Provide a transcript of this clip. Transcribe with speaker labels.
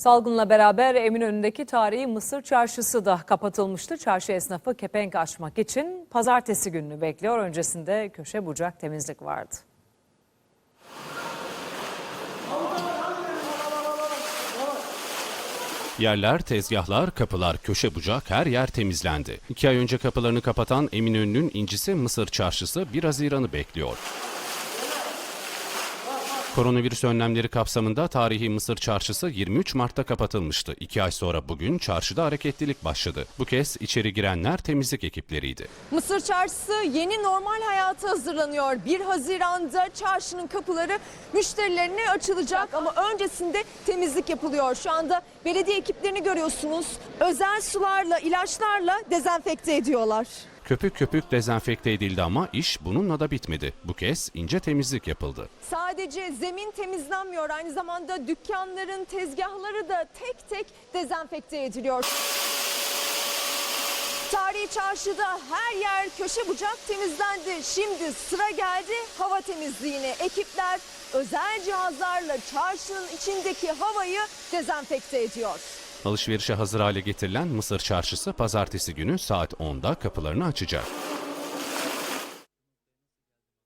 Speaker 1: Salgınla beraber Eminönü'ndeki tarihi Mısır Çarşısı da kapatılmıştı. Çarşı esnafı kepenk açmak için pazartesi gününü bekliyor. Öncesinde köşe bucak temizlik vardı.
Speaker 2: Yerler, tezgahlar, kapılar, köşe bucak her yer temizlendi. İki ay önce kapılarını kapatan Eminönü'nün incisi Mısır Çarşısı 1 Haziran'ı bekliyor. Koronavirüs önlemleri kapsamında tarihi Mısır Çarşısı 23 Mart'ta kapatılmıştı. İki ay sonra bugün çarşıda hareketlilik başladı. Bu kez içeri girenler temizlik ekipleriydi.
Speaker 3: Mısır Çarşısı yeni normal hayata hazırlanıyor. 1 Haziran'da çarşının kapıları müşterilerine açılacak ama öncesinde temizlik yapılıyor. Şu anda belediye ekiplerini görüyorsunuz. Özel sularla, ilaçlarla dezenfekte ediyorlar.
Speaker 2: Köpük köpük dezenfekte edildi ama iş bununla da bitmedi. Bu kez ince temizlik yapıldı.
Speaker 3: Sadece zemin temizlenmiyor aynı zamanda dükkanların tezgahları da tek tek dezenfekte ediliyor. Tarihi çarşıda her yer köşe bucak temizlendi. Şimdi sıra geldi hava temizliğine. Ekipler özel cihazlarla çarşının içindeki havayı dezenfekte ediyor.
Speaker 2: Alışverişe hazır hale getirilen Mısır Çarşısı pazartesi günü saat 10'da kapılarını açacak.